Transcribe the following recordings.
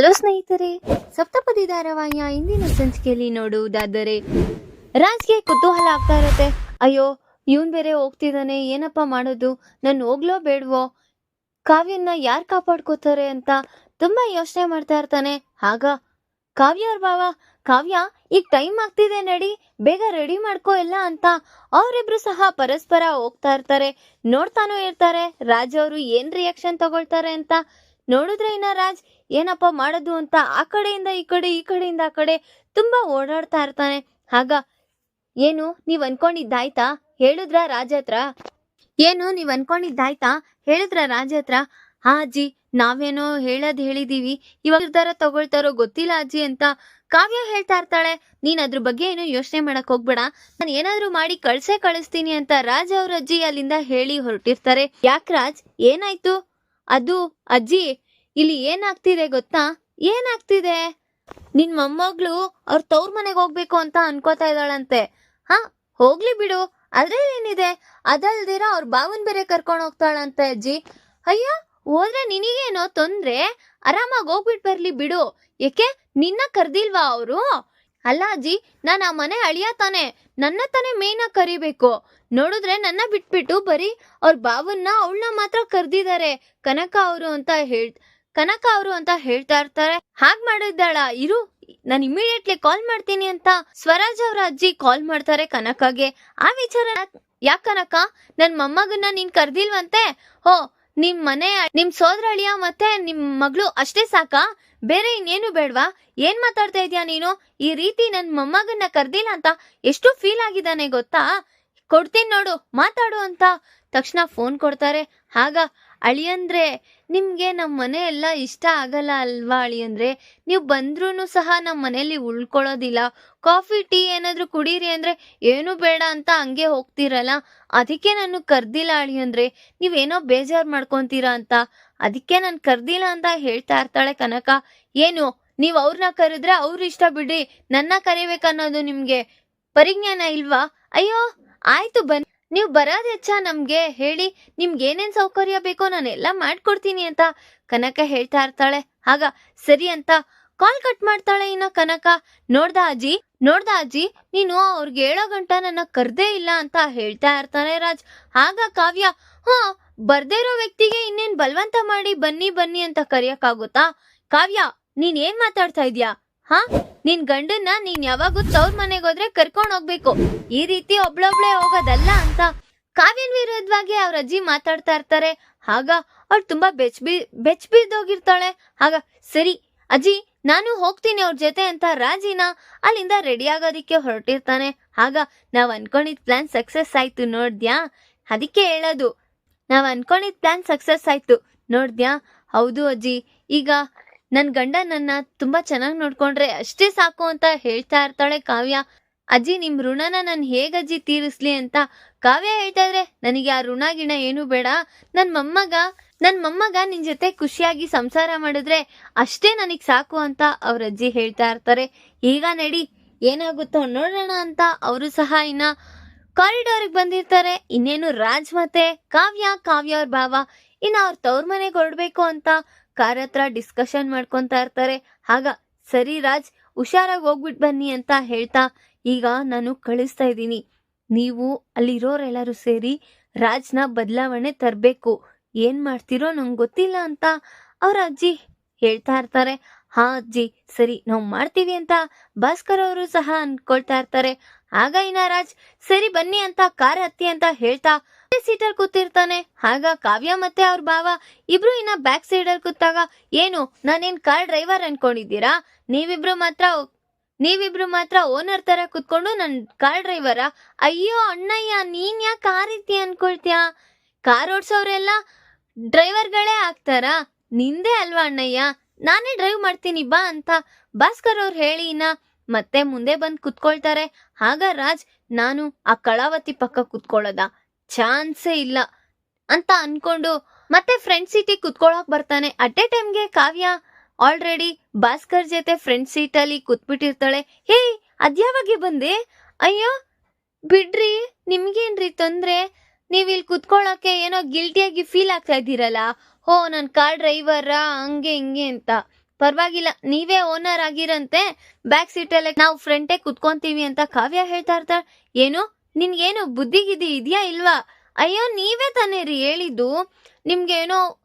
Hello ಸ್ನೇಹಿತರೆ ಸಪ್ತಪದಿ ಧಾರಾವಾಹಿಯ ಇಂದಿನ ಸಂಚಿಕೆಯಲ್ಲಿ ನೋಡುವುದಾದರೆ, ರಾಜ್ಗೆ ಕುತೂಹಲ ಆಗ್ತಾ ಇರತ್ತೆ. ಅಯ್ಯೋ, ಇವನ್ ಬೇರೆ ಹೋಗ್ತಿದ್ದಾನೆ ಏನಪ್ಪ ಮಾಡೋದು? ನಾನು ಹೋಗ್ಲೋ ಬೇಡವೋ? ಕಾವ್ಯನ ಯಾರು ಕಾಪಾಡ್ಕೋತಾರೆ ಅಂತ ತುಂಬಾ ಯೋಚನೆ ಮಾಡ್ತಾ ಇರ್ತಾನೆ. ಆಗ ಕಾವ್ಯ ಅವ್ರ ಬಾವ ಕಾವ್ಯ, ಈಗ ಟೈಮ್ ಆಗ್ತಿದೆ ನಡಿ, ಬೇಗ ರೆಡಿ ಮಾಡ್ಕೋ ಇಲ್ಲ ಅಂತ ಅವರಿಬ್ರು ಸಹ ಪರಸ್ಪರ ಹೋಗ್ತಾ ಇರ್ತಾರೆ. ನೋಡ್ತಾನೂ ಇರ್ತಾರೆ. ರಾಜ ಅವರು ಏನ್ ರಿಯಾಕ್ಷನ್ ತಗೊಳ್ತಾರೆ ಅಂತ ನೋಡಿದ್ರೆ ಇನ್ನ ರಾಜ್, ಏನಪ್ಪ ಮಾಡೋದು ಅಂತ ಆ ಕಡೆಯಿಂದ ಈ ಕಡೆ, ಈ ಕಡೆಯಿಂದ ಆ ಕಡೆ ತುಂಬಾ ಓಡಾಡ್ತಾ ಇರ್ತಾನೆ. ಆಗ, ಏನು, ನೀವ್ ಅನ್ಕೊಂಡಿದ್ದಾಯ್ತಾ? ಹೇಳಿದ್ರ ರಾಜ ಹತ್ರ? ಏನು, ನೀವ್ ಅನ್ಕೊಂಡಿದ್ದಾಯ್ತಾ? ಹೇಳಿದ್ರ ರಾಜ ಹತ್ರ? ಹಾ ಅಜ್ಜಿ, ನಾವೇನೋ ಹೇಳದ್ ಹೇಳಿದೀವಿ. ಇವಾಗ ನಿರ್ಧಾರ ತಗೊಳ್ತಾರೋ ಗೊತ್ತಿಲ್ಲ ಅಜ್ಜಿ ಅಂತ ಕಾವ್ಯ ಹೇಳ್ತಾ ಇರ್ತಾಳೆ. ನೀನ್ ಅದ್ರ ಬಗ್ಗೆ ಏನು ಯೋಚನೆ ಮಾಡಕ್ ಹೋಗ್ಬೇಡ. ನಾನು ಏನಾದ್ರೂ ಮಾಡಿ ಕಳ್ಸೇ ಕಳಿಸ್ತೀನಿ ಅಂತ ರಾಜ್ ಅವ್ರ ಅಜ್ಜಿ ಅಲ್ಲಿಂದ ಹೇಳಿ ಹೊರಟಿರ್ತಾರೆ. ಯಾಕ್ ರಾಜ್? ಏನಾಯ್ತು? ಅದು, ಅಜ್ಜಿ, ಇಲ್ಲಿ ಏನಾಗ್ತಿದೆ ಗೊತ್ತಾ? ಏನಾಗ್ತಿದೆ? ನಿನ್ ಮೊಮ್ಮಗಳು ಅವ್ರ ತವ್ರ ಮನೆಗೆ ಹೋಗ್ಬೇಕು ಅಂತ ಅನ್ಕೋತಾ ಇದ್ದಾಳಂತೆ. ಹಾ, ಹೋಗ್ಲಿ ಬಿಡು. ಅದ್ರಲ್ಲೇನಿದೆ? ಅದಲ್ದಿರ ಅವ್ರ ಬಾವನ್ ಬೇರೆ ಕರ್ಕೊಂಡು ಹೋಗ್ತಾಳಂತೆ, ಅಜ್ಜಿ. ಅಯ್ಯ, ಹೋದ್ರೆ ನಿನಗೇನೋ ತೊಂದ್ರೆ? ಆರಾಮಾಗಿ ಹೋಗ್ಬಿಟ್ ಬರ್ಲಿ ಬಿಡು. ಏಕೆ, ನಿನ್ನ ಕರ್ದಿಲ್ವಾ ಅವರು? ಅಲ್ಲ ಅಜ್ಜಿ, ನಾನು ಆ ಮನೆ ಅಳಿಯ ತಾನೆ. ನನ್ನ ತಾನೇ ಮೇಯ್ನ ಕರಿಬೇಕು. ನೋಡಿದ್ರೆ ನನ್ನ ಬಿಟ್ಬಿಟ್ಟು ಬರೀ ಅವ್ರ ಬಾವನ್ನ ಅವಳನ್ನ ಮಾತ್ರ ಕರೆದಿದ್ದಾರೆ ಕನಕ ಅವರು ಅಂತ ಹೇಳ್ ಕನಕ ಅವರು ಅಂತ ಹೇಳ್ತಾ ಇರ್ತಾರೆ. ಹಾಗ್ ಮಾಡಿದ್ದಾಳ? ಇರು, ನಾನು ಇಮಿಡಿಯೇಟ್ಲಿ ಕಾಲ್ ಮಾಡ್ತೀನಿ ಅಂತ ಸ್ವರಾಜ್ ಅವರ ಅಜ್ಜಿ ಕಾಲ್ ಮಾಡ್ತಾರೆ ಕನಕಗೆ. ಆ ವಿಚಾರ ಯಾಕ್ ಕನಕ? ನನ್ ಮೊಮ್ಮಗನ್ನ ನೀನ್ ಕರ್ದಿಲ್ವಂತೆ? ಹೋ, ನಿಮ್ ಮನೆ, ನಿಮ್ ಸೋದರಳಿಯ ಮತ್ತೆ ನಿಮ್ ಮಗಳು ಅಷ್ಟೇ ಸಾಕಾ? ಬೇರೆ ಇನ್ನೇನು ಬೇಡ್ವಾ? ಏನ್ ಮಾತಾಡ್ತಾ ಇದೀಯ ನೀನು? ಈ ರೀತಿ ನನ್ ಮೊಮ್ಮಗನ್ನ ಕರ್ದಿಲ್ಲ ಅಂತ ಎಷ್ಟು ಫೀಲ್ ಆಗಿದ್ದಾನೆ ಗೊತ್ತಾ? ಕೊಡ್ತೀನಿ ನೋಡು, ಮಾತಾಡು ಅಂತ. ತಕ್ಷಣ ಫೋನ್ ಕೊಡ್ತಾರೆ. ಆಗ ಅಳಿಯಂದ್ರೆ ನಿಮ್ಗೆ ನಮ್ಮ ಮನೆ ಎಲ್ಲ ಇಷ್ಟ ಆಗಲ್ಲ ಅಲ್ವಾ ಅಳಿಯಂದ್ರೆ ನೀವು ಬಂದ್ರೂ ಸಹ ನಮ್ಮ ಮನೇಲಿ ಉಳ್ಕೊಳ್ಳೋದಿಲ್ಲ. ಕಾಫಿ, ಟೀ ಏನಾದರೂ ಕುಡೀರಿ ಅಂದ್ರೆ ಏನು ಬೇಡ ಅಂತ ಹಂಗೆ ಹೋಗ್ತಿರಲ್ಲ? ಅದಕ್ಕೆ ನಾನು ಕರ್ದಿಲ್ಲ ಅಳಿಯಂದ್ರೆ ನೀವೇನೋ ಬೇಜಾರ್ ಮಾಡ್ಕೊಂತೀರಾ ಅಂತ. ಅದಕ್ಕೆ ನಾನು ಕರ್ದಿಲ್ಲ ಅಂತ ಹೇಳ್ತಾ ಇರ್ತಾಳೆ ಕನಕ. ಏನು? ನೀವು ಅವ್ರನ್ನ ಕರೆದ್ರೆ ಅವ್ರ ಇಷ್ಟ ಬಿಡ್ರಿ ನನ್ನ ಕರಿಬೇಕನ್ನೋದು ನಿಮ್ಗೆ ಪರಿಜ್ಞಾನ ಇಲ್ವಾ? ಅಯ್ಯೋ, ಆಯ್ತು ಬನ್ನಿ. ನೀವು ಬರೋದ್ ಹೆಚ್ಚ ನಮ್ಗೆ. ಹೇಳಿ, ನಿಮ್ಗೆ ಏನೇನ್ ಸೌಕರ್ಯ ಬೇಕೋ ನಾನೆಲ್ಲ ಮಾಡ್ಕೊಡ್ತೀನಿ ಅಂತ ಕನಕ ಹೇಳ್ತಾ ಇರ್ತಾಳೆ. ಆಗ, ಸರಿ ಅಂತ ಕಾಲ್ ಕಟ್ ಮಾಡ್ತಾಳೆ ಇನ್ನ ಕನಕ. ನೋಡ್ದ ಅಜ್ಜಿ? ನೋಡ್ದ ಅಜ್ಜಿ? ನೀನು ಅವ್ರಿಗೆ ಹೇಳೋ ಗಂಟ ನನ್ನ ಕರ್ದೇ ಇಲ್ಲ ಅಂತ ಹೇಳ್ತಾ ಇರ್ತಾನೆ ರಾಜ್. ಆಗ ಕಾವ್ಯ ಹಾ ಬರ್ದೇ ಇರೋ ವ್ಯಕ್ತಿಗೆ ಇನ್ನೇನ್ ಬಲವಂತ ಮಾಡಿ ಬನ್ನಿ ಬನ್ನಿ ಅಂತ ಕರಿಯಕ್ಕಾಗುತ್ತಾ? ಕಾವ್ಯ ನೀನ್ ಏನ್ ಮಾತಾಡ್ತಾ ಇದ್ಯಾ? ಹಾ? ನಿನ್ ಗಂಡನ್ನ ನೀನ್ ಯಾವಾಗೂ ತವ್ರ ಮನೆಗೆ ಹೋದ್ರೆ ಕರ್ಕೊಂಡ್ ಹೋಗ್ಬೇಕು. ಈ ರೀತಿ ಒಬ್ಳೊಬ್ಳೆ ಹೋಗೋದಲ್ಲ ಅಂತ ಕಾವ್ಯನ್ ವಿರೋಧವಾಗಿ ಅವ್ರ ಅಜ್ಜಿ ಮಾತಾಡ್ತಾ ಇರ್ತಾರೆ. ಆಗ ಅವ್ರು ತುಂಬಾ ಬೆಚ್ ಬಿ ಬೆಚ್ ಬಿದ್ದೋಗಿರ್ತಾಳೆ ಆಗ, ಸರಿ, ಅಜ್ಜಿ, ನಾನು ಹೋಗ್ತೀನಿ ಅವ್ರ ಜೊತೆ ಅಂತ ರಾಜಿನ ಅಲ್ಲಿಂದ ರೆಡಿ ಆಗೋದಿಕ್ಕೆ ಹೊರಟಿರ್ತಾನೆ. ಆಗ, ನಾವ್ ಅನ್ಕೊಂಡಿದ್ ಪ್ಲಾನ್ ಸಕ್ಸಸ್ ಆಯ್ತು, ನೋಡ್ದ್ಯಾ? ಅದಕ್ಕೆ ಹೇಳೋದು, ನಾವ್ ಅನ್ಕೊಂಡಿದ್ ಪ್ಲಾನ್ ಸಕ್ಸಸ್ ಆಯ್ತು, ನೋಡ್ದ್ಯಾ? ಹೌದು ಅಜ್ಜಿ, ಈಗ ನನ್ ಗಂಡ ನನ್ನ ತುಂಬಾ ಚೆನ್ನಾಗಿ ನೋಡ್ಕೊಂಡ್ರೆ ಅಷ್ಟೇ ಸಾಕು ಅಂತ ಹೇಳ್ತಾ ಇರ್ತಾಳೆ ಕಾವ್ಯ. ಅಜ್ಜಿ, ನಿಮ್ ಋಣನ ನಾನು ಹೇಗಜ್ಜಿ ತೀರಿಸ್ಲಿ ಅಂತ ಕಾವ್ಯ ಹೇಳ್ತಾ ಇದ್ರೆ, ನನಗೆ ಆ ಋಣ ಗಿಣ ಏನು ಬೇಡ. ನನ್ ಮೊಮ್ಮಗ ನನ್ ಮೊಮ್ಮಗ ನಿನ್ ಜೊತೆ ಖುಷಿಯಾಗಿ ಸಂಸಾರ ಮಾಡಿದ್ರೆ ಅಷ್ಟೇ ನನಗ್ ಸಾಕು ಅಂತ ಅವ್ರ ಅಜ್ಜಿ ಹೇಳ್ತಾ ಇರ್ತಾರೆ. ಈಗ ನಡಿ, ಏನಾಗುತ್ತೋ ನೋಡೋಣ ಅಂತ ಅವರು ಸಹ ಇನ್ನ ಕಾರಿಡಾರ್ಗೆ ಬಂದಿರ್ತಾರೆ. ಇನ್ನೇನು ರಾಜ್ ಮತ್ತೆ ಕಾವ್ಯ ಕಾವ್ಯ ಅವ್ರ ಭಾವ. ಇನ್ನ ಅವ್ರ ತವ್ರ ಮನೆಗೆ ಹೊರಡ್ಬೇಕು ಅಂತ ಕಾರ್ ಹತ್ರ ಡಿಸ್ಕಷನ್ ಮಾಡ್ಕೊಂತಾ ಇರ್ತಾರೆ. ಆಗ, ಸರಿ ರಾಜ್, ಹುಷಾರಾಗಿ ಹೋಗ್ಬಿಟ್ಟು ಬನ್ನಿ ಅಂತ ಹೇಳ್ತಾ, ಈಗ ನಾನು ಕಳಿಸ್ತಾ ಇದ್ದೀನಿ. ನೀವು ಅಲ್ಲಿರೋರೆಲ್ಲರೂ ಸೇರಿ ರಾಜ್ನ ಬದಲಾವಣೆ ತರಬೇಕು. ಏನ್ ಮಾಡ್ತಿರೋ ನಂಗೆ ಗೊತ್ತಿಲ್ಲ ಅಂತ ಅವ್ರ ಅಜ್ಜಿ ಹೇಳ್ತಾ ಇರ್ತಾರೆ. ಹಾ ಅಜ್ಜಿ, ಸರಿ, ನಾವು ಮಾಡ್ತೀವಿ ಅಂತ ಭಾಸ್ಕರ್ ಅವರು ಸಹ ಅನ್ಕೊಳ್ತಾ ಇರ್ತಾರೆ. ಆಗ ಇನ್ನ ರಾಜ್, ಸರಿ ಬನ್ನಿ ಅಂತ ಕಾರ್ ಹತ್ತಿ ಅಂತ ಹೇಳ್ತಾ ಸೀಟಲ್ಲಿ ಕೂತಿರ್ತಾನೆ. ಆಗ ಕಾವ್ಯ ಮತ್ತೆ ಅವ್ರ ಭಾವ ಇಬ್ರು ಇನ್ನ ಬ್ಯಾಕ್ ಸೈಡ್ ಅಲ್ಲಿ ಕೂತಾಗ, ಏನು, ನಾನೇನ್ ಕಾರ್ ಡ್ರೈವರ್ ಅನ್ಕೊಂಡಿದ್ದೀರಾ? ನೀವಿಬ್ರು ಮಾತ್ರ ನೀವಿಬ್ರು ಮಾತ್ರ ಓನರ್ ತರ ಕುತ್ಕೊಂಡು ನನ್ ಕಾರ್ ಡ್ರೈವರ ಅಯ್ಯೋ ಅಣ್ಣಯ್ಯ, ನೀನ್ ಯಾಕೆ ಆ ರೀತಿ ಅನ್ಕೊಳ್ತೀಯ? ಕಾರ್ ಓಡ್ಸೋರೆಲ್ಲ ಡ್ರೈವರ್ಗಳೇ ಆಗ್ತಾರಾ? ನಿಂದೇ ಅಲ್ವಾ ಅಣ್ಣಯ್ಯ? ನಾನೇ ಡ್ರೈವ್ ಮಾಡ್ತೀನಿ, ಬಾ ಅಂತ ಭಾಸ್ಕರ್ ಅವ್ರು ಹೇಳಿ ಇನ್ನ ಮತ್ತೆ ಮುಂದೆ ಬಂದು ಕುತ್ಕೊಳ್ತಾರೆ. ಆಗ ರಾಜ್, ನಾನು ಆ ಕಳಾವತಿ ಪಕ್ಕ ಕುತ್ಕೊಳ್ಳೋದ? ಚಾನ್ಸೇ ಇಲ್ಲ ಅಂತ ಅನ್ಕೊಂಡು ಮತ್ತೆ ಫ್ರೆಂಡ್ ಸೀಟಿಗೆ ಕುತ್ಕೊಳಕ್ ಬರ್ತಾನೆ. ಅಟ್ ಎ ಟೈಮ್ಗೆ ಕಾವ್ಯ ಆಲ್ರೆಡಿ ಭಾಸ್ಕರ್ ಜೊತೆ ಫ್ರೆಂಡ್ ಸೀಟಲ್ಲಿ ಕೂತ್ಬಿಟ್ಟಿರ್ತಾಳೆ. ಹೇ ಅದ್ಯಾವಾಗೆ ಬಂದೆ? ಅಯ್ಯೋ, ಬಿಡ್ರಿ, ನಿಮ್ಗೇನ್ರಿ ತೊಂದ್ರೆ? ನೀವು ಇಲ್ಲಿ ಕುತ್ಕೊಳ್ಳೋಕೆ ಏನೋ ಗಿಲ್ಟಿಯಾಗಿ ಫೀಲ್ ಆಗ್ತಾ ಇದ್ದೀರಲ್ಲ? ಹೋ ನನ್ನ ಕಾರ್ ಡ್ರೈವರ ಹಂಗೆ, ಹಿಂಗೆ ಅಂತ. ಪರವಾಗಿಲ್ಲ, ನೀವೇ ಓನರ್ ಆಗಿರಂತೆ. ಬ್ಯಾಕ್ ಸೀಟಲ್ಲೇ ನಾವು ಫ್ರಂಟೇ ಕುತ್ಕೊಂತೀವಿ ಅಂತ ಕಾವ್ಯ ಹೇಳ್ತಾ ಇರ್ತಾಳೆ. ಏನು? ನಿನ್ಗೇನು ಬುದ್ಧಿಗಿದಿ ಇದೆಯಾ ಇಲ್ವಾ? ಅಯ್ಯೋ, ನೀವೇ ತಾನೇ ರೀ ಹೇಳಿದ್ದು. ನಿಮ್ಗೇನೋ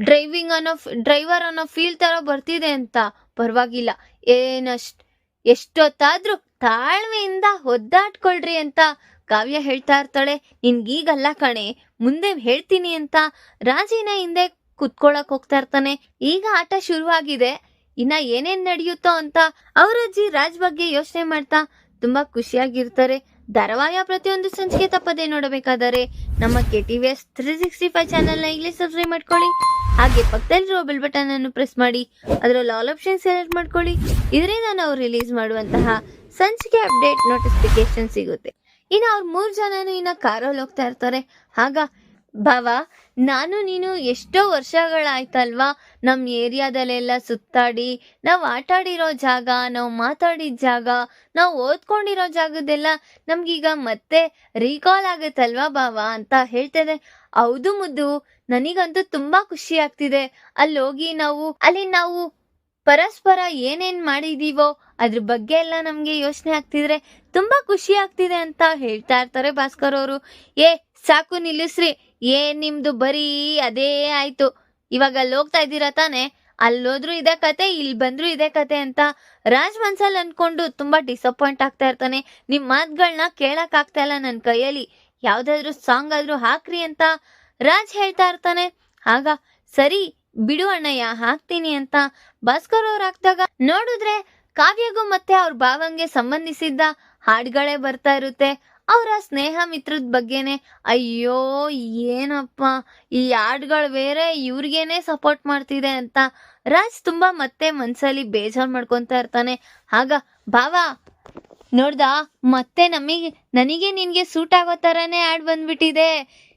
ಡ್ರೈವಿಂಗ್ ಅನ್ನೋ ಡ್ರೈವರ್ ಅನ್ನೋ ಫೀಲ್ ತರ ಬರ್ತಿದೆ ಅಂತ. ಪರವಾಗಿಲ್ಲ. ಏನಷ್ಟ್, ಎಷ್ಟೊತ್ತಾದ್ರೂ ತಾಳ್ಮೆಯಿಂದ ಒದ್ದಾಡ್ಕೊಳ್ರಿ ಅಂತ ಕಾವ್ಯ ಹೇಳ್ತಾ ಇರ್ತಾಳೆ. ನಿನ್ಗೀಗಲ್ಲ ಕಣೆ. ಮುಂದೆ ಹೇಳ್ತೀನಿ ಅಂತ ರಾಜಿನ ಹಿಂದೆ ಕುತ್ಕೊಳಕ್ ಹೋಗ್ತಾ ಇರ್ತಾನೆ. ಈಗ ಆಟ ಶುರುವಾಗಿದೆ. ಇನ್ನ ಏನೇನ್ ನಡೆಯುತ್ತೋ ಅಂತ ಅವರಜ್ಜಿ ರಾಜ್ ಬಗ್ಗೆ ಯೋಚನೆ ಮಾಡ್ತಾ ತುಂಬಾ ಖುಷಿಯಾಗಿರ್ತಾರೆ. ಧಾರಾವಾಹಿಯ ಪ್ರತಿಯೊಂದು ಸಂಚಿಕೆ ತಪ್ಪದೆ ನೋಡಬೇಕಾದರೆ ನಮ್ಮ K T V S three sixty five ಚಾನಲ್ನ ಈಗಲೇ ಸಬ್ಸ್ಕ್ರೈಬ್ ಮಾಡ್ಕೊಳ್ಳಿ. ಹಾಗೆ ಪಕ್ಕದಲ್ಲಿರುವ ಬೆಲ್ ಬಟನ್ ಅನ್ನು ಪ್ರೆಸ್ ಮಾಡಿ. ಅದರಲ್ಲಿ ಆಲ್ ಆಪ್ಷನ್ ಸೆಲೆಕ್ಟ್ ಮಾಡ್ಕೊಳ್ಳಿ. ಇದರಿಂದ ನಾವು ರಿಲೀಸ್ ಮಾಡುವಂತಹ ಸಂಚಿಕೆ ಅಪ್ಡೇಟ್ ನೋಟಿಫಿಕೇಶನ್ ಸಿಗುತ್ತೆ. ಇನ್ನು ಅವ್ರ ಮೂರು ಜನನು ಇನ್ನು ಕಾರಲ್ಲಿ ಹೋಗ್ತಾ ಇರ್ತಾರೆ. ಆಗ ಭಾವ ನಾನು ನೀನು ಎಷ್ಟೋ ವರ್ಷಗಳಾಯ್ತಲ್ವಾ? ನಮ್ಮ ಏರಿಯಾದಲ್ಲೆಲ್ಲ ಸುತ್ತಾಡಿ, ನಾವು ಆಟಾಡಿರೋ ಜಾಗ, ನಾವು ಮಾತಾಡಿದ ಜಾಗ, ನಾವು ಓದ್ಕೊಂಡಿರೋ ಜಾಗದೆಲ್ಲ ನಮ್ಗೀಗ ಮತ್ತೆ ರೀಕಾಲ್ ಆಗುತ್ತಲ್ವಾ ಭಾವ ಅಂತ ಹೇಳ್ತೇನೆ. ಹೌದು ಮುದ್ದು, ನನಗಂತೂ ತುಂಬಾ ಖುಷಿ ಆಗ್ತಿದೆ. ಅಲ್ಲಿ ಹೋಗಿ ನಾವು, ಅಲ್ಲಿ ನಾವು ಪರಸ್ಪರ ಏನೇನ್ ಮಾಡಿದೀವೋ ಅದ್ರ ಬಗ್ಗೆ ಎಲ್ಲ ನಮ್ಗೆ ಯೋಚನೆ ಆಗ್ತಿದ್ರೆ ತುಂಬಾ ಖುಷಿ ಆಗ್ತಿದೆ ಅಂತ ಹೇಳ್ತಾ ಇರ್ತಾರೆ ಭಾಸ್ಕರ್ ಅವರು. ಏ, ಸಾಕು ನಿಲ್ಲಿಸ್ರಿ. ಏನ್ ನಿಮ್ದು ಬರೀ ಅದೇ ಆಯ್ತು. ಇವಾಗ ಅಲ್ಲಿ ಹೋಗ್ತಾ ಇದ್ದೀರಾ ತಾನೆ? ಅಲ್ಲೋದ್ರು ಇದೆ ಕತೆ ಇಲ್ಲಿ ಬಂದ್ರು ಇದೆ ಕತೆ ಅಂತ. ರಾಜ್ ಮನ್ಸಲ್ಲಿ ಅನ್ಕೊಂಡು ತುಂಬಾ ಡಿಸಪಾಯಿಂಟ್ ಆಗ್ತಾ ಇರ್ತಾನೆ. ನಿಮ್ ಮಾತುಗಳನ್ನ ಕೇಳಕ್ ಆಗ್ತಾ ಇಲ್ಲ ನನ್ನ ಕೈಯಲ್ಲಿ. ಯಾವ್ದಾದ್ರು ಸಾಂಗ್ ಆದ್ರೂ ಹಾಕ್ರಿ ಅಂತ ರಾಜ್ ಹೇಳ್ತಾ ಇರ್ತಾನೆ. ಆಗ, ಸರಿ, ಬಿಡು ಅಣ್ಣಯ್ಯ, ಹಾಕ್ತೀನಿ ಅಂತ. ಭಾಸ್ಕರ್ ಅವ್ರು ಹಾಕ್ದಾಗ, ನೋಡಿದ್ರೆ ಕಾವ್ಯಗೂ ಮತ್ತೆ ಅವ್ರ ಭಾವಂಗೆ ಸಂಬಂಧಿಸಿದ್ದ ಹಾಡುಗಳೇ ಬರ್ತಾ ಇರುತ್ತೆ. ಅವರ ಸ್ನೇಹ ಮಿತ್ರದ ಬಗ್ಗೆನೆ, ಅಯ್ಯೋ, ಏನಪ್ಪ, ಈ ಆಡ್ಗಳು ಬೇರೆ ಇವ್ರಿಗೇನೆ ಸಪೋರ್ಟ್ ಮಾಡ್ತಿದೆ ಅಂತ. ರಾಜ್ ತುಂಬಾ ಮತ್ತೆ ಮನ್ಸಲ್ಲಿ ಬೇಜಾರ್ ಮಾಡ್ಕೊಂತ ಇರ್ತಾನೆ. ಆಗ, ಬಾವಾ, ನೋಡ್ದ, ಮತ್ತೆ ನಮಗೆ, ನನಗೆ ನಿನ್ಗೆ ಸೂಟ್ ಆಗೋ ಥರನೇ ಆಡ್ ಬಂದ್ಬಿಟ್ಟಿದೆ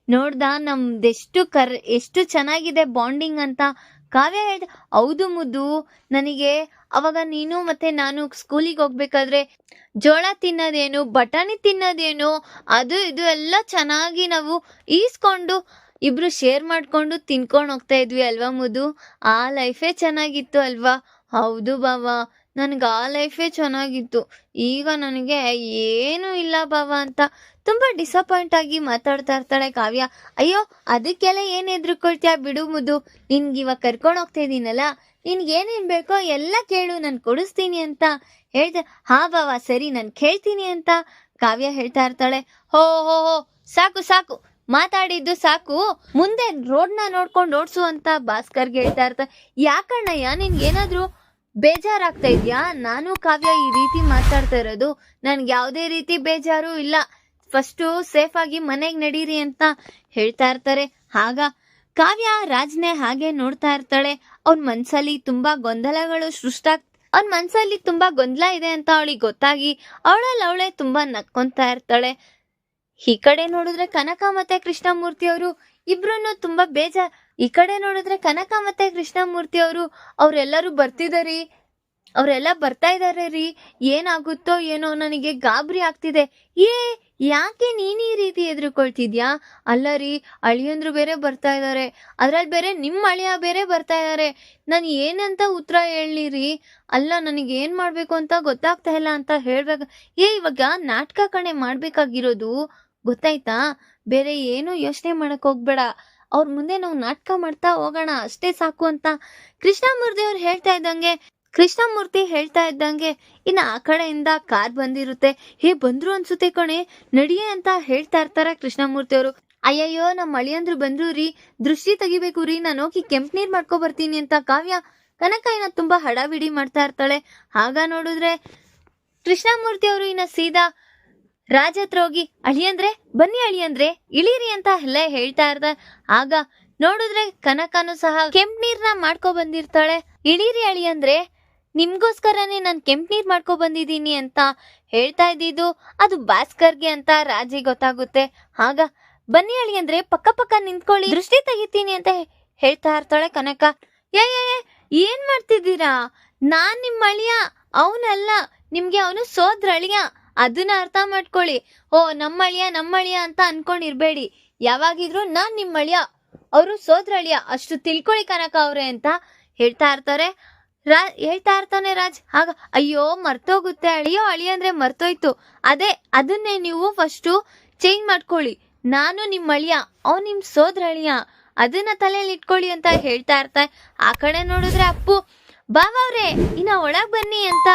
ನೋಡ್ದ, ನಮ್ದೆಷ್ಟು ಕರ್, ಎಷ್ಟು ಚೆನ್ನಾಗಿದೆ ಬಾಂಡಿಂಗ್ ಅಂತ. ಕಾವ್ಯ ಹೇಳ್ದ, ಹೌದು ಮುದ್ದು, ನನಗೆ ಅವಾಗ ನೀನು ಮತ್ತೆ ನಾನು ಸ್ಕೂಲಿಗೆ ಹೋಗ್ಬೇಕಾದ್ರೆ ಜೋಳ ತಿನ್ನೋದೇನು, ಬಟಾಣಿ ತಿನ್ನೋದೇನು, ಅದು ಇದು ಎಲ್ಲ ಚೆನ್ನಾಗಿ ನಾವು ಈಸ್ಕೊಂಡು ಇಬ್ರು ಶೇರ್ ಮಾಡ್ಕೊಂಡು ತಿನ್ಕೊಂಡು ಹೋಗ್ತಾ ಇದ್ವಿ ಅಲ್ವಾ ಮುದು? ಆ ಲೈಫೇ ಚೆನ್ನಾಗಿತ್ತು ಅಲ್ವಾ? ಹೌದು ಬಾವ ನನಗೆ ಆ ಲೈಫೇ ಚೆನ್ನಾಗಿತ್ತು. ಈಗ ನನಗೆ ಏನೂ ಇಲ್ಲ ಬಾವ ಅಂತ. ತುಂಬಾ ಡಿಸಪಾಯಿಂಟ್ ಆಗಿ ಮಾತಾಡ್ತಾ ಇರ್ತಾಳೆ ಕಾವ್ಯ. ಅಯ್ಯೋ, ಅದಕ್ಕೆಲ್ಲ ಏನು ಎದ್ರುಕೊಳ್ತೀಯ ಬಿಡು ಮುದ್ದು ನಿನ್ಗೆ ಇವಾಗ ಕರ್ಕೊಂಡು ಹೋಗ್ತಾ ಇದ್ದೀನಲ್ಲ ನಿನ್ಗೆ ಏನೇನು ಬೇಕೋ ಎಲ್ಲ ಕೇಳು. ನಾನು ಕೊಡಿಸ್ತೀನಿ ಅಂತ ಹೇಳ್ದೆ. ಹಾ ಬಾವ ಸರಿ, ನಾನು ಕೇಳ್ತೀನಿ ಅಂತ ಕಾವ್ಯ ಹೇಳ್ತಾ ಇರ್ತಾಳೆ. ಹೋ ಹೋ ಹೋ, ಸಾಕು ಸಾಕು. ಮಾತಾಡಿದ್ದು ಸಾಕು. ಮುಂದೆ ರೋಡ್ನ ನೋಡ್ಕೊಂಡು ಓಡಿಸು ಅಂತ ಭಾಸ್ಕರ್ಗೆ ಹೇಳ್ತಾ ಇರ್ತಾರೆ ಯಾಕಣ್ಣಯ್ಯ ನಿನ್ಗೇನಾದ್ರೂ ಬೇಜಾರಾಗ್ತಾ ಇದೆಯಾ? ನಾನು ಕಾವ್ಯ ಈ ರೀತಿ ಮಾತಾಡ್ತಾ ಇರೋದು. ನನ್ಗೆ ಯಾವುದೇ ರೀತಿ ಬೇಜಾರು ಇಲ್ಲ. ಫಸ್ಟು ಸೇಫ್ ಆಗಿ ಮನೆಗೆ ನಡೀರಿ ಅಂತ ಹೇಳ್ತಾ ಇರ್ತಾರೆ. ಆಗ ಕಾವ್ಯ ರಾಜ್ನೆ ಹಾಗೆ ನೋಡ್ತಾ ಇರ್ತಾಳೆ. ಅವ್ನ ಮನ್ಸಲ್ಲಿ ತುಂಬಾ ಗೊಂದಲಗಳು ಸೃಷ್ಟಾಗ್ ಅವ್ನ ಮನ್ಸಲ್ಲಿ ತುಂಬಾ ಗೊಂದಲ ಇದೆ ಅಂತ ಅವಳಿಗೆ ಗೊತ್ತಾಗಿ ಅವಳಲ್ಲಿ ಅವಳೇ ತುಂಬಾ ನಕ್ಕೊಂತಾ ಇರ್ತಾಳೆ. ಈ ಕಡೆ ನೋಡಿದ್ರೆ ಕನಕ ಮತ್ತೆ ಕೃಷ್ಣಮೂರ್ತಿ ಅವರು ಇಬ್ರು ತುಂಬಾ ಬೇಜಾರ್ ಈ ಕಡೆ ನೋಡಿದ್ರೆ ಕನಕ ಮತ್ತೆ ಕೃಷ್ಣಮೂರ್ತಿ ಅವರು, ಅವ್ರೆಲ್ಲರೂ ಬರ್ತಿದಾರಿ. ಅವರೆಲ್ಲ ಬರ್ತಾ ಇದಾರೆ ರೀ. ಏನಾಗುತ್ತೋ ಏನೋ ನನಗೆ ಗಾಬರಿ ಆಗ್ತಿದೆ. ಏ, ಯಾಕೆ ನೀನ್ ಈ ರೀತಿ ಎದುರುಕೊಳ್ತಿದ್ಯಾ? ಅಲ್ಲ ರೀ, ಅಳಿಯಂದ್ರು ಬೇರೆ ಬರ್ತಾ ಇದ್ದಾರೆ ಅದ್ರಲ್ಲಿ ಬೇರೆ ನಿಮ್ಮ ಅಳಿಯ ಬೇರೆ ಬರ್ತಾ ಇದ್ದಾರೆ ನಾನು ಏನಂತ ಉತ್ತರ ಹೇಳಲಿ ರೀ? ಅಲ್ಲ, ನನಗೆ ಏನು ಮಾಡಬೇಕು ಅಂತ ಗೊತ್ತಾಗ್ತಾ ಇಲ್ಲ ಅಂತ ಹೇಳ್ಬೇಕು ಏ, ಇವಾಗ ನಾಟಕ ಕಣೆ ಮಾಡಬೇಕಾಗಿರೋದು ಗೊತ್ತಾಯ್ತಾ? ಬೇರೆ ಏನು ಯೋಚನೆ ಮಾಡಕ್ ಹೋಗ್ಬೇಡ. ಅವ್ರ ಮುಂದೆ ನಾವು ನಾಟಕ ಮಾಡ್ತಾ ಹೋಗೋಣ, ಅಷ್ಟೇ ಸಾಕು ಅಂತ ಕೃಷ್ಣಮೂರ್ತಿ ಅವ್ರು ಹೇಳ್ತಾ ಇದ್ದಂಗೆ, ಕೃಷ್ಣಮೂರ್ತಿ ಹೇಳ್ತಾ ಇದ್ದಂಗೆ, ಇನ್ನು ಆ ಕಡೆಯಿಂದ ಕಾರ್ ಬಂದಿರುತ್ತೆ. ಹೇ, ಬಂದ್ರು ಅನ್ಸುತ್ತೆ ಕಣೆ, ನಡಿಯೇ ಅಂತ ಹೇಳ್ತಾ ಇರ್ತಾರ ಕೃಷ್ಣಮೂರ್ತಿ ಅವರು. ಅಯ್ಯಯ್ಯೋ ನಮ್ಮ ಅಳಿಯಂದ್ರು ಬಂದ್ರು ರೀ, ದೃಷ್ಟಿ ತೆಗಿಬೇಕು ರೀ, ನಾನು ಹೋಗಿ ಕೆಂಪ್ ನೀರ್ ಮಾಡ್ಕೊ ಬರ್ತೀನಿ ಅಂತ ಕಾವ್ಯ ಕನಕ ಇನ್ನ ತುಂಬಾ ಹಡಾವಿಡಿ ಮಾಡ್ತಾ ಇರ್ತಾಳೆ. ಆಗ ನೋಡಿದ್ರೆ ಕೃಷ್ಣಮೂರ್ತಿ ಅವರು ಇನ್ನ ಸೀದಾ ರಾಜ್ ಹತ್ರ ಹೋಗಿ ಅಳಿಯಂದ್ರೆ ಬನ್ನಿ ಅಳಿಯಂದ್ರೆ ಇಳಿರಿ ಅಂತ ಎಲ್ಲ ಹೇಳ್ತಾ ಇರ್ದ. ಆಗ ನೋಡಿದ್ರೆ ಕನಕನು ಸಹ ಕೆಂಪ್ ನೀರ್ನ ಮಾಡ್ಕೊ ಬಂದಿರ್ತಾಳೆ. ಇಳೀರಿ ಅಳಿಯಂದ್ರೆ ನಿಮ್ಗೋಸ್ಕರನೇ ನಾನು ಕೆಂಪ್ ನೀರ್ ಮಾಡ್ಕೊ ಬಂದಿದ್ದೀನಿ ಅಂತ ಹೇಳ್ತಾ ಇದ್ದಿದ್ದು, ಅದು ಭಾಸ್ಕರ್ಗೆ ಅಂತ ರಾಜಿ ಗೊತ್ತಾಗುತ್ತೆ. ಆಗ, ಬನ್ನಿ ಅಳಿಯಂದ್ರೆ ಪಕ್ಕ ಪಕ್ಕ ನಿಂತ್ಕೊಳ್ಳಿ, ದೃಷ್ಟಿ ತೆಗಿತೀನಿ ಅಂತ ಹೇಳ್ತಾ ಇರ್ತಾಳೆ ಕನಕ. ಏ ಏನ್ ಮಾಡ್ತಿದ್ದೀರಾ? ನಾನ್ ನಿಮ್ಮ ಅಳಿಯ, ಅವನಲ್ಲ, ನಿಮ್ಗೆ ಅವನು ಸೋದ್ರ ಅಳಿಯ ಅದನ್ನ ಅರ್ಥ ಮಾಡ್ಕೊಳ್ಳಿ. ಓ, ನಮ್ಮಳಿಯ ನಮ್ಮಳಿಯ ನಮ್ಮ ಅಂತ ಅನ್ಕೊಂಡಿರ್ಬೇಡಿ. ಯಾವಾಗಿದ್ರು ನಾನ್ ನಿಮ್ಮಳಿಯ, ಅವರು ಸೋದ್ರಳಿಯ, ಅಷ್ಟು ತಿಳ್ಕೊಳ್ಳಿ ಕನಕ ಅವ್ರೆ ಅಂತ ಹೇಳ್ತಾ ಇರ್ತಾರೆ. ರಾ, ಹೇಳ್ತಾ ಇರ್ತಾನೆ ರಾಜ್. ಆಗ, ಅಯ್ಯೋ, ಮರ್ತೋಗುತ್ತೆ, ಅಳಿಯೋ, ಅಳಿ ಅಂದ್ರೆ ಮರ್ತೋಯ್ತು. ಅದೇ, ಅದನ್ನೇ ನೀವು ಫಸ್ಟು ಚೇಂಜ್ ಮಾಡ್ಕೊಳ್ಳಿ. ನಾನು ನಿಮ್ಮ ಅಳಿಯ ಅವ್ ನಿಮ್ ಸೋದ್ರ ಅಳಿಯ ಅದನ್ನ ತಲೆಯಲ್ಲಿ ಇಟ್ಕೊಳ್ಳಿ ಅಂತ ಹೇಳ್ತಾ ಇರ್ತಾರೆ ಆ ಕಡೆ ನೋಡಿದ್ರೆ ಅಪ್ಪು ಬಾವ್ರೆ ಇನ್ನ ಒಳಗ್ ಬನ್ನಿ ಅಂತ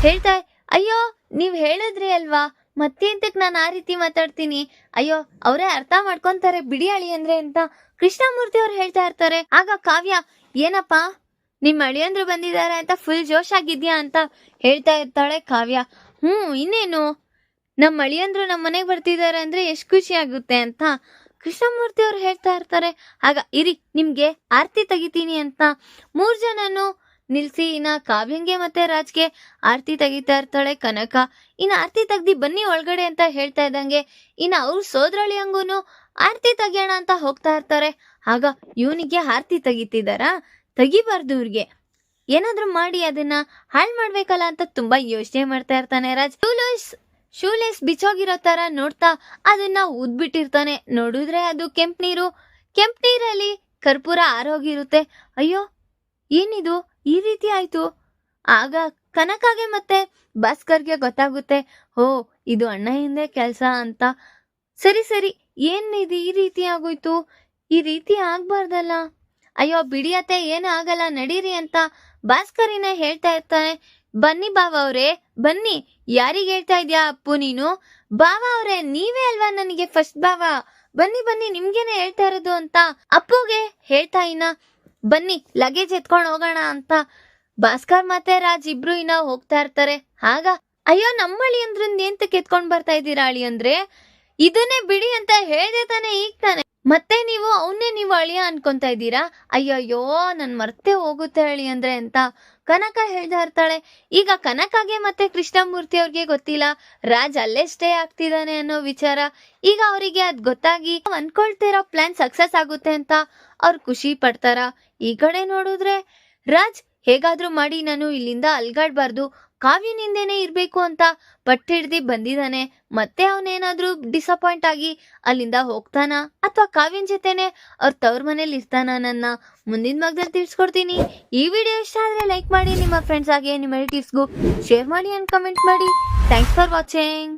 ಹೇಳ್ತಾ ಅಯ್ಯೋ ನೀವ್ ಹೇಳಿದ್ರಿ ಅಲ್ವಾ? ಮತ್ತೆಂತಕ್ ನಾನು ಆ ರೀತಿ ಮಾತಾಡ್ತೀನಿ? ಅಯ್ಯೋ, ಅವರೇ ಅರ್ಥ ಮಾಡ್ಕೊಂತಾರೆ ಬಿಡಿ ಅಳಿ ಅಂದ್ರೆ ಅಂತ ಕೃಷ್ಣಮೂರ್ತಿ ಅವ್ರು ಹೇಳ್ತಾ ಇರ್ತಾರೆ. ಆಗ ಕಾವ್ಯ, ಏನಪ್ಪ? ನಿಮ್ಮ ಅಳಿಯಂದ್ರು ಬಂದಿದ್ದಾರೆ ಅಂತ ಫುಲ್ ಜೋಶ್ ಆಗಿದ್ಯಾ ಅಂತ ಹೇಳ್ತಾ ಇರ್ತಾಳೆ ಕಾವ್ಯ. ಹ್ಮ್, ಇನ್ನೇನು? ನಮ್ಮ ಅಳಿಯಂದ್ರು ನಮ್ಮ ಮನೆಗೆ ಬರ್ತಿದ್ದಾರೆ ಅಂದ್ರೆ ಎಷ್ಟು ಖುಷಿ ಆಗುತ್ತೆ ಅಂತ ಕೃಷ್ಣಮೂರ್ತಿ ಅವ್ರು ಹೇಳ್ತಾ ಇರ್ತಾರೆ. ಆಗ ಇರಿ, ನಿಮ್ಗೆ ಆರತಿ ತೆಗಿತೀನಿ ಅಂತ. ಮೂರ್ ಜನನು ನಿಲ್ಸಿ, ಇನ್ನ ಕಾವ್ಯಂಗೆ ಮತ್ತೆ ರಾಜ್ಗೆ ಆರತಿ ತೆಗಿತಾ ಇರ್ತಾಳೆ ಕನಕ. ಇನ್ನ ಆರತಿ ತೆಗ್ದಿ ಬನ್ನಿ ಒಳಗಡೆ ಅಂತ ಹೇಳ್ತಾ ಇದ್ದಂಗೆ, ಇನ್ನ ಅವ್ರ ಸೋದರಳಿಯಂಗೂನು ಆರತಿ ತೆಗಿಯೋಣ ಅಂತ ಹೋಗ್ತಾ ಇರ್ತಾರೆ. ಆಗ ಇವನಿಗೆ ಆರತಿ ತೆಗಿತಿದಾರ ತೆಗಿಬಾರ್ದು ಇವ್ರಿಗೆ. ಏನಾದ್ರೂ ಮಾಡಿ ಅದನ್ನ ಹಾಳು ಮಾಡ್ಬೇಕಲ್ಲ ಅಂತ ತುಂಬಾ ಯೋಚನೆ ಮಾಡ್ತಾ ಇರ್ತಾನೆ ರಾಜ್. ಶೂಲೇಸ್ ಶೂಲೇಸ್ ಬಿಚ್ಚೋಗಿರೋ ತರ ನೋಡ್ತಾ ಅದನ್ನ ಉದ್ಬಿಟ್ಟಿರ್ತಾನೆ. ನೋಡಿದ್ರೆ ಅದು ಕೆಂಪ್ ನೀರು. ಕೆಂಪ್ ನೀರಲ್ಲಿ ಕರ್ಪೂರ ಆರೋಗಿರುತ್ತೆ. ಅಯ್ಯೋ, ಏನಿದು? ಈ ರೀತಿ ಆಯ್ತು. ಆಗ ಕನಕಾಗೆ ಮತ್ತೆ ಭಾಸ್ಕರ್ಗೆ ಗೊತ್ತಾಗುತ್ತೆ, ಹೋ, ಇದು ಅಣ್ಣ ಹಿಂದೆ ಕೆಲಸ ಅಂತ. ಸರಿ ಸರಿ ಏನಿದು ಈ ರೀತಿ ಆಗೋಯ್ತು? ಈ ರೀತಿ ಆಗ್ಬಾರ್ದಲ್ಲ. ಅಯ್ಯೋ, ಬಿಡಿಯತ್ತೆ, ಏನು ಆಗಲ್ಲ, ನಡೀರಿ ಅಂತ ಭಾಸ್ಕರಿನ ಹೇಳ್ತಾ ಇರ್ತಾನೆ. ಬನ್ನಿ ಬಾವ ಅವರೇ, ಬನ್ನಿ. ಯಾರಿಗೆ ಹೇಳ್ತಾ ಇದ್ಯಾ ಅಪ್ಪು ನೀನು? ಬಾವ ಅವರೇ, ನೀವೇ ಅಲ್ವಾ ನನಗೆ ಫಸ್ಟ್ ಬಾವ? ಬನ್ನಿ ಬನ್ನಿ, ನಿಮ್ಗೇನೆ ಹೇಳ್ತಾ ಇರೋದು ಅಂತ ಅಪ್ಪುಗೆ ಹೇಳ್ತಾ ಇನ್ನ. ಬನ್ನಿ ಲಗೇಜ್ ಎತ್ಕೊಂಡು ಹೋಗೋಣ ಅಂತ. ಭಾಸ್ಕರ್ ಮತ್ತೆ ರಾಜ್ ಇಬ್ರು ಇನ್ನ ಹೋಗ್ತಾ ಇರ್ತಾರೆ. ಆಗ, ಅಯ್ಯೋ ನಮ್ಮಳಿ ಅಂದ್ರಿಂದ ಎಂತ ಎತ್ಕೊಂಡ್ ಬರ್ತಾ ಇದ್ದೀರಾ ಅಳಿ ಅಂದ್ರೆ? ಇದನ್ನೇ ಬಿಡಿ ಅಂತ ಹೇಳ್ದೆ ತಾನೆ ಈಗ ತಾನೆ. ಮತ್ತೆ ನೀವು ಅವನ್ನೇ ನೀವು ಅಳಿಯ ಅನ್ಕೊಂತ ಇದ್ದೀರಾ? ಅಯ್ಯಯ್ಯೋ, ನನ್ ಮರ್ತೆ ಹೋಗುತ್ತೆ ಹೇಳಿ ಅಂದ್ರೆ ಅಂತ ಕನಕ ಹೇಳ್ತಾ ಇರ್ತಾಳೆ. ಈಗ ಕನಕಗೆ ಮತ್ತೆ ಕೃಷ್ಣಮೂರ್ತಿ ಅವ್ರಿಗೆ ಗೊತ್ತಿಲ್ಲ. ರಾಜ್ ಅಲ್ಲೇ ಸ್ಟೇ ಆಗ್ತಿದ್ದಾನೆ ಅನ್ನೋ ವಿಚಾರ. ಈಗ ಅವರಿಗೆ ಅದ್ ಗೊತ್ತಾಗಿ ಅನ್ಕೊಳ್ತಿರೋ ಪ್ಲಾನ್ ಸಕ್ಸಸ್ ಆಗುತ್ತೆ ಅಂತ ಅವ್ರು ಖುಷಿ ಪಡ್ತಾರ? ಈ ಕಡೆ ನೋಡಿದ್ರೆ ರಾಜ್ ಹೇಗಾದ್ರೂ ಮಾಡಿ ನಾನು ಇಲ್ಲಿಂದ ಅಲ್ಗಾಡ್ಬಾರ್ದು. ಕಾವ್ಯನಿಂದೇನೆ ಇರಬೇಕು ಅಂತ ಪಟ್ಟಿಡ್ದಿ ಬಂದಿದ್ದಾನೆ ಮತ್ತೆ ಅವನೇನಾದ್ರೂ ಡಿಸಪಾಯಿಂಟ್ ಆಗಿ ಅಲ್ಲಿಂದ ಹೋಗ್ತಾನ? ಅಥವಾ ಕಾವ್ಯನ ಜೊತೆನೆ ಅವ್ರ ತವ್ರ ಮನೇಲಿ ಇರ್ತಾನ? ನನ್ನ ಮುಂದಿನ ಭಾಗದಲ್ಲಿ ತಿಳಿಸ್ಕೊಡ್ತೀನಿ. ಈ ವಿಡಿಯೋ ಇಷ್ಟ ಆದ್ರೆ ಲೈಕ್ ಮಾಡಿ, ನಿಮ್ಮ ಫ್ರೆಂಡ್ಸ್ ಆಗಿ ನಿಮ್ಮ ರಿಲೇಟಿವ್ಸ್ಗೂ ಶೇರ್ ಮಾಡಿ ಅಂಡ್ ಕಮೆಂಟ್ ಮಾಡಿ. Thanks for watching